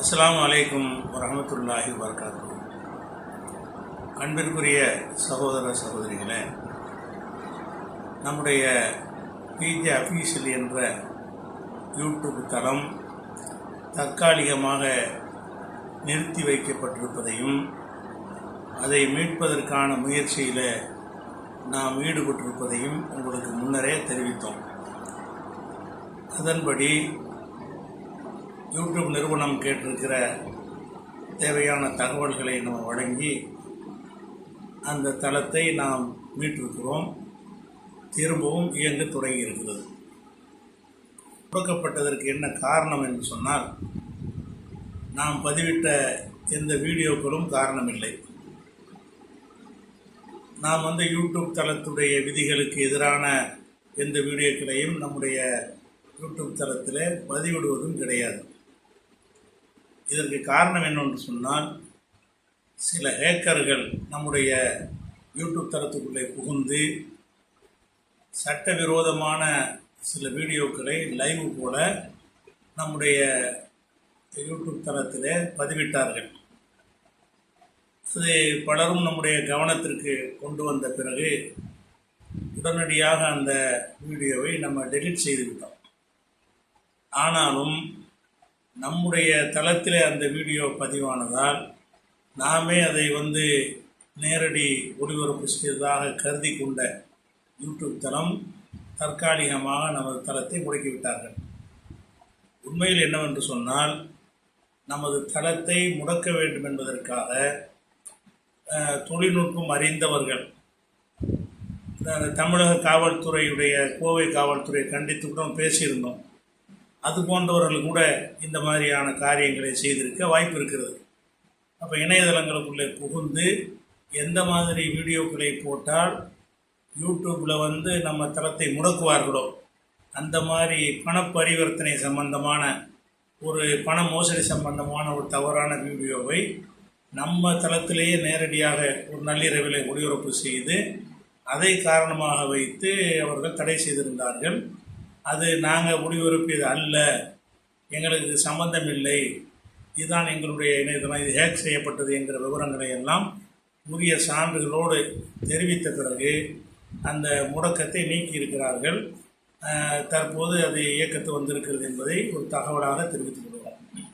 அஸ்லாம் அலைக்கும் வரமத்துல்லாஹி வரகாத்து அன்பிற்குரிய சகோதர சகோதரிகளே நம்முடைய பிஜே அஃபீஷியல் என்ற யூடியூப் தளம் தற்காலிகமாக நிறுத்தி வைக்கப்பட்டிருப்பதையும் அதை மீட்பதற்கான முயற்சியில் நாம் ஈடுபட்டிருப்பதையும் உங்களுக்கு முன்னரே தெரிவித்தோம். அதன்படி யூடியூப் நிறுவனம் கேட்டிருக்கிற தேவையான தகவல்களை நம்ம வழங்கி அந்த தளத்தை நாம் மீட்டிருக்கிறோம் திரும்பவும் இயங்க தொடங்கி இருக்கிறது. முடக்கப்பட்டதற்கு என்ன காரணம் என்று சொன்னால் நாம் பதிவிட்ட எந்த வீடியோக்களும் காரணமில்லை. நாம் வந்து யூடியூப் தளத்துடைய விதிகளுக்கு எதிரான எந்த வீடியோக்களையும் நம்முடைய யூடியூப் தளத்தில் பதிவிடுவதும் கிடையாது. இதற்கு காரணம் என்னென்று சொன்னால் சில ஹேக்கர்கள் நம்முடைய யூடியூப் தரத்துக்குள்ளே புகுந்து சட்டவிரோதமான சில வீடியோக்களை லைவ் போல நம்முடைய யூடியூப் தளத்தில் பதிவிட்டார்கள். அது பலரும் நம்முடைய கவனத்திற்கு கொண்டு வந்த பிறகு உடனடியாக அந்த வீடியோவை நம்ம டெலிட் செய்துவிட்டோம். ஆனாலும் நம்முடைய தளத்தில் அந்த வீடியோ பதிவானதால் நாமே அதை வந்து நேரடி ஒளிபரப்பு செய்ததாக கருதி கொண்ட யூடியூப் தளம் தற்காலிகமாக நமது தளத்தை முடக்கிவிட்டார்கள். உண்மையில் என்னவென்று சொன்னால் நமது தளத்தை முடக்க வேண்டும் என்பதற்காக தொழில்நுட்பம் அறிந்தவர்கள் தமிழக காவல்துறையுடைய கோவை காவல்துறையை கண்டித்து கூட பேசியிருந்தோம். அது போன்றவர்கள் கூட இந்த மாதிரியான காரியங்களை செய்திருக்க வாய்ப்பு இருக்கிறது. அப்போ இணையதளங்களுக்குள்ளே புகுந்து எந்த மாதிரி வீடியோக்களை போட்டால் யூடியூப்பில் வந்து நம்ம தளத்தை முடக்குவார்களோ அந்த மாதிரி பண பரிவர்த்தனை சம்பந்தமான ஒரு பண மோசடி சம்பந்தமான ஒரு தவறான வீடியோவை நம்ம தளத்திலேயே நேரடியாக ஒரு நள்ளிரவில் ஒளிபரப்பு செய்து அதை காரணமாக வைத்து அவர்கள் தடை செய்திருந்தார்கள். அது நாங்கள் முடிவெடுப்பது அல்ல. எங்களுக்கு சம்பந்தம் இல்லை இதுதான் எங்களுடைய இணையதளம். இது ஹேக் செய்யப்பட்டது என்கிற விவரங்களை எல்லாம் உரிய சான்றுகளோடு தெரிவித்த பிறகு அந்த முடக்கத்தை நீக்கி இருக்கிறார்கள் தற்போது அது இயக்கத்து வந்திருக்கிறது என்பதை ஒரு தகவலாக தெரிவித்துக் கொள்கிறேன்